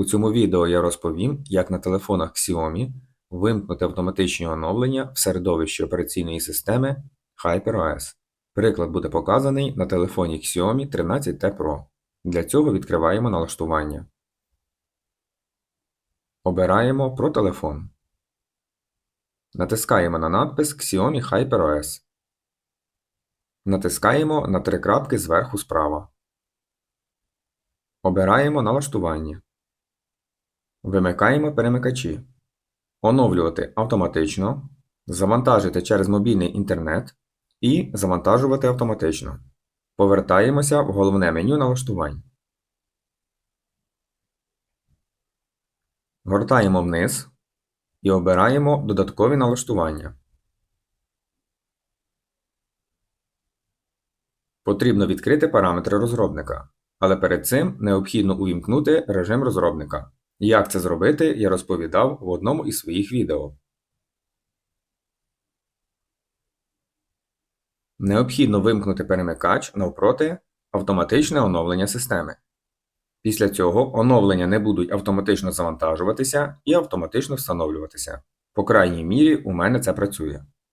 У цьому відео я розповім, як на телефонах Xiaomi вимкнути автоматичні оновлення в середовищі операційної системи HyperOS. Приклад буде показаний на телефоні Xiaomi 13T Pro. Для цього відкриваємо налаштування. Обираємо про телефон. Натискаємо на надпис Xiaomi HyperOS. Натискаємо на три крапки зверху справа. Обираємо налаштування. Вимикаємо перемикачі. Оновлювати автоматично. Завантажити через мобільний інтернет і завантажувати автоматично. Повертаємося в головне меню налаштувань. Гортаємо вниз і обираємо додаткові налаштування. Потрібно відкрити параметри розробника, але перед цим необхідно увімкнути режим розробника. Як це зробити, я розповідав в одному із своїх відео. Необхідно вимкнути перемикач навпроти автоматичне оновлення системи. Після цього оновлення не будуть автоматично завантажуватися і автоматично встановлюватися. По крайній мірі у мене це працює.